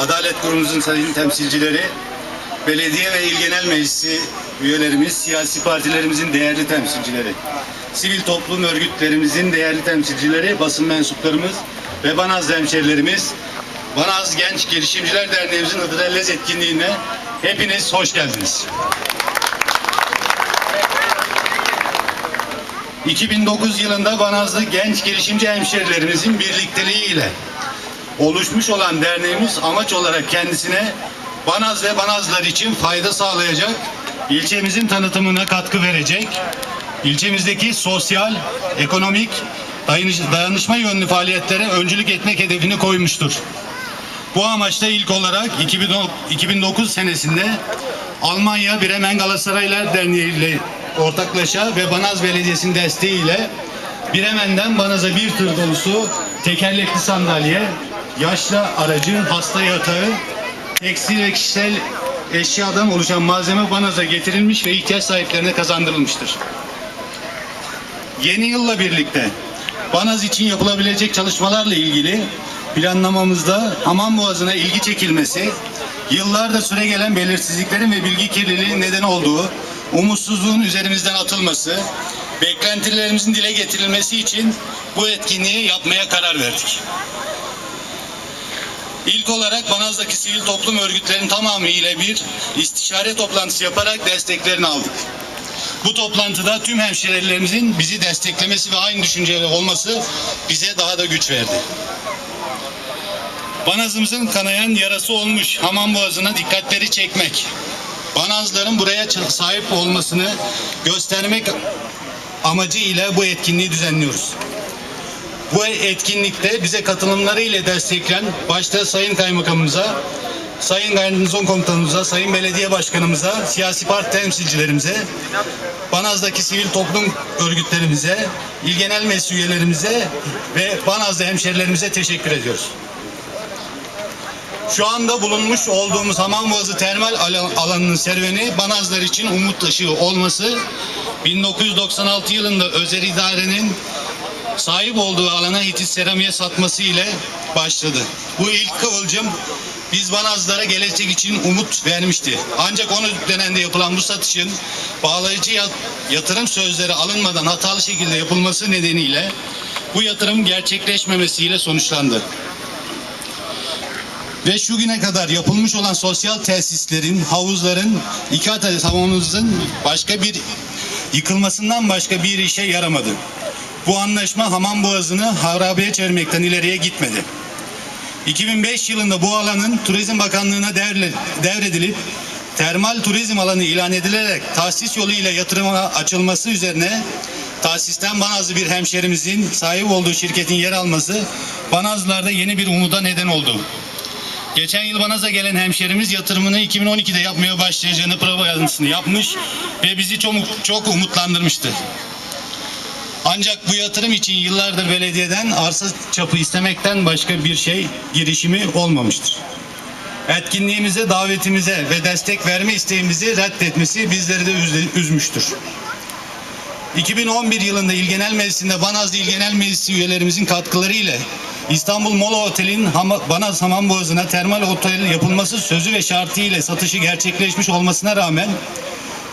Adalet Kurumumuzun sayın temsilcileri, belediye ve il genel meclisi üyelerimiz, siyasi partilerimizin değerli temsilcileri, sivil toplum örgütlerimizin değerli temsilcileri, basın mensuplarımız ve Banaz hemşerilerimiz, Banaz Genç Girişimciler Derneğimizin Hıdrellez etkinliğine hepiniz hoş geldiniz. 2009 yılında Banazlı genç girişimci hemşerilerimizin birlikteliğiyle oluşmuş olan derneğimiz amaç olarak kendisine Banaz ve Banazlar için fayda sağlayacak, ilçemizin tanıtımına katkı verecek, ilçemizdeki sosyal, ekonomik, dayanış- dayanışma yönlü faaliyetlere öncülük etmek hedefini koymuştur. Bu amaçla ilk olarak 2010 2009 senesinde Almanya Bremen Galatasaraylar Derneği ile ortaklaşa ve Banaz Belediyesi'nin desteğiyle Bremen'den Banaz'a bir tır dolusu tekerlekli sandalye, yaşlı aracı, hasta yatağı, tekstil ve kişisel eşyadan oluşan malzeme Banaz'a getirilmiş ve ihtiyaç sahiplerine kazandırılmıştır. Yeni yılla birlikte Banaz için yapılabilecek çalışmalarla ilgili planlamamızda Haman Boğazı'na ilgi çekilmesi, yıllarda süre gelen belirsizliklerin ve bilgi kirliliğinin neden olduğu umutsuzluğun üzerimizden atılması, beklentilerimizin dile getirilmesi için bu etkinliği yapmaya karar verdik. İlk olarak Banaz'daki sivil toplum örgütlerinin tamamı ile bir istişare toplantısı yaparak desteklerini aldık. Bu toplantıda tüm hemşehrilerimizin bizi desteklemesi ve aynı düşünceli olması bize daha da güç verdi. Banazımızın kanayan yarası olmuş Haman Boğazı'na dikkatleri çekmek, Banazların buraya sahip olmasını göstermek amacı ile bu etkinliği düzenliyoruz. Bu etkinlikte bize katılımları ile destekleyen başta Sayın Kaymakamımıza, Sayın Garnizon Komutanımıza, Sayın Belediye Başkanımıza, siyasi parti temsilcilerimize, Banaz'daki sivil toplum örgütlerimize, il genel meclis üyelerimize ve Banaz'da hemşerilerimize teşekkür ediyoruz. Şu anda bulunmuş olduğumuz Hamamboğazı termal alan- alanının serüveni Banazlar için umut ışığı olması 1996 yılında özel idarenin sahip olduğu alana Hitit Seramiğe satması ile başladı. Bu ilk kıvılcım biz Banazlara gelecek için umut vermişti. Ancak onun dönemde yapılan bu satışın bağlayıcı yat- yatırım sözleri alınmadan hatalı şekilde yapılması nedeniyle bu yatırım gerçekleşmemesiyle sonuçlandı. Ve şu güne kadar yapılmış olan sosyal tesislerin, havuzların, iki adet hamamımızın başka bir yıkılmasından başka bir işe yaramadı. Bu anlaşma Hamam Boğazı'nı harabeye çevirmekten ileriye gitmedi. 2005 yılında bu alanın Turizm Bakanlığı'na devre- devredilip termal turizm alanı ilan edilerek tahsis yoluyla yatırıma açılması üzerine tahsisten Banazlı bir hemşerimizin sahip olduğu şirketin yer alması Banazlılarda yeni bir umuda neden oldu. Geçen yıl Banaz'a gelen hemşerimiz yatırımını 2012'de yapmaya başlayacağını propagandasını yapmış ve bizi çok, çok umutlandırmıştı. Ancak bu yatırım için yıllardır belediyeden arsa çapı istemekten başka bir şey girişimi olmamıştır. Etkinliğimize, davetimize ve destek verme isteğimizi reddetmesi bizleri de üz- üzmüştür. 2011 yılında İl Genel Meclisi'nde Banazlı İl Genel Meclisi üyelerimizin katkıları ile İstanbul Mola Otel'in Hama- Banaz Hamamboğazı'na termal otel yapılması sözü ve şartı ile satışı gerçekleşmiş olmasına rağmen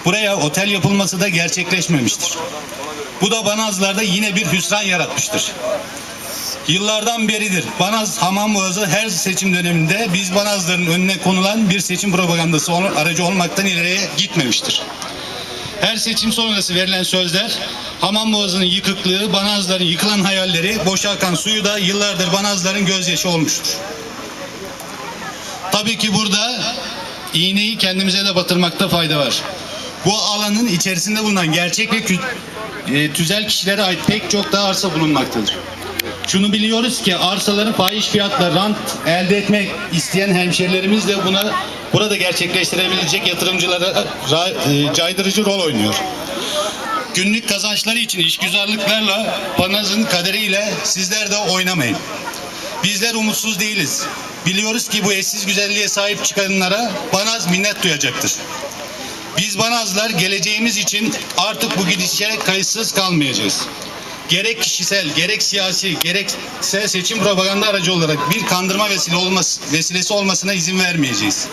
buraya otel yapılması da gerçekleşmemiştir. Bu da Banazlar'da yine bir hüsran yaratmıştır. Yıllardan beridir Banaz Hamamboğazı her seçim döneminde biz Banazların önüne konulan bir seçim propagandası aracı olmaktan ileriye gitmemiştir. Her seçim sonrası verilen sözler, Hamam Boğazı'nın yıkıklığı, Banazların yıkılan hayalleri, boşa akan suyu da yıllardır Banazların gözyaşı olmuştur. Tabii ki burada iğneyi kendimize de batırmakta fayda var. Bu alanın içerisinde bulunan gerçek ve e, tüzel kişilere ait pek çok da arsa bulunmaktadır. Şunu biliyoruz ki arsaları fahiş fiyatla rant elde etmek isteyen hemşerilerimiz de buna burada gerçekleştirebilecek yatırımcılara ra- e, caydırıcı rol oynuyor. Günlük kazançları için işgüzarlıklarla Banaz'ın kaderiyle sizler de oynamayın. Bizler umutsuz değiliz. Biliyoruz ki bu eşsiz güzelliğe sahip çıkanlara Banaz minnet duyacaktır. Biz Banazlar geleceğimiz için artık bu gidişe kayıtsız kalmayacağız. gerek kişisel, gerek siyasi, gerekse seçim propaganda aracı olarak bir kandırma vesile olması, vesilesi olmasına izin vermeyeceğiz.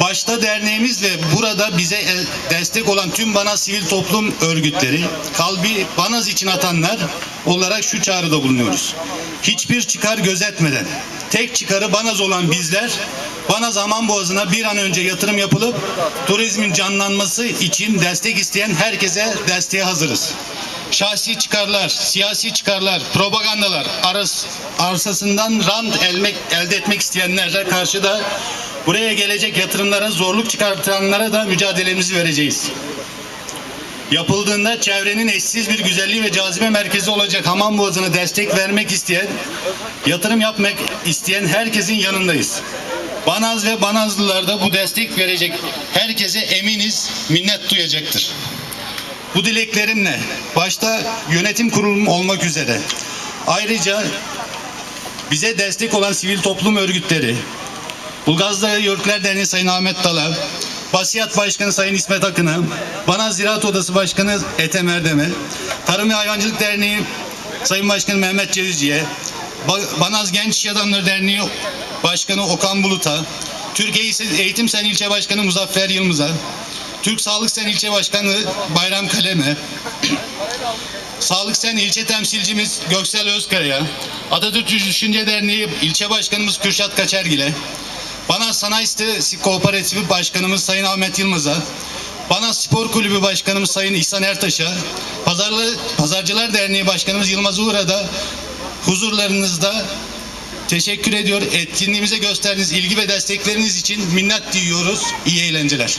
Başta derneğimiz ve burada bize e- destek olan tüm bana sivil toplum örgütleri, kalbi Banaz için atanlar olarak şu çağrıda bulunuyoruz. Hiçbir çıkar gözetmeden, tek çıkarı Banaz olan bizler, Banaz Aman Boğazı'na bir an önce yatırım yapılıp turizmin canlanması için destek isteyen herkese desteğe hazırız. Şahsi çıkarlar, siyasi çıkarlar, propagandalar aras, arsasından rant elmek, elde etmek isteyenlerle karşı da buraya gelecek yatırımlara zorluk çıkartanlara da mücadelemizi vereceğiz. Yapıldığında çevrenin eşsiz bir güzelliği ve cazibe merkezi olacak Hamam Boğazı'na destek vermek isteyen, yatırım yapmak isteyen herkesin yanındayız. Banaz ve Banazlılar da bu destek verecek herkese eminiz minnet duyacaktır. Bu dileklerimle başta yönetim kurulum olmak üzere ayrıca bize destek olan sivil toplum örgütleri, Bulgazlı Yörükler Derneği Sayın Ahmet Dala, Basiyat Başkanı Sayın İsmet Akın'a, Bana Ziraat Odası Başkanı Ethem Erdem'e, Tarım ve Hayvancılık Derneği Sayın Başkanı Mehmet Cevizci'ye, Banaz Genç Adamları Derneği Başkanı Okan Bulut'a, Türkiye Eğitim Sen İlçe Başkanı Muzaffer Yılmaz'a, Türk Sağlık Sen İlçe Başkanı Bayram Kalem'e, Sağlık Sen ilçe temsilcimiz Göksel Özkaya, Atatürk Düşünce Derneği ilçe başkanımız Kürşat Kaçergil'e, Bana Sanayi Sitesi Kooperatifi Başkanımız Sayın Ahmet Yılmaz'a, Bana Spor Kulübü Başkanımız Sayın İhsan Ertaş'a, Pazarlı, Pazarcılar Derneği Başkanımız Yılmaz Uğur'a da huzurlarınızda teşekkür ediyor. Etkinliğimize gösterdiğiniz ilgi ve destekleriniz için minnet duyuyoruz. İyi eğlenceler.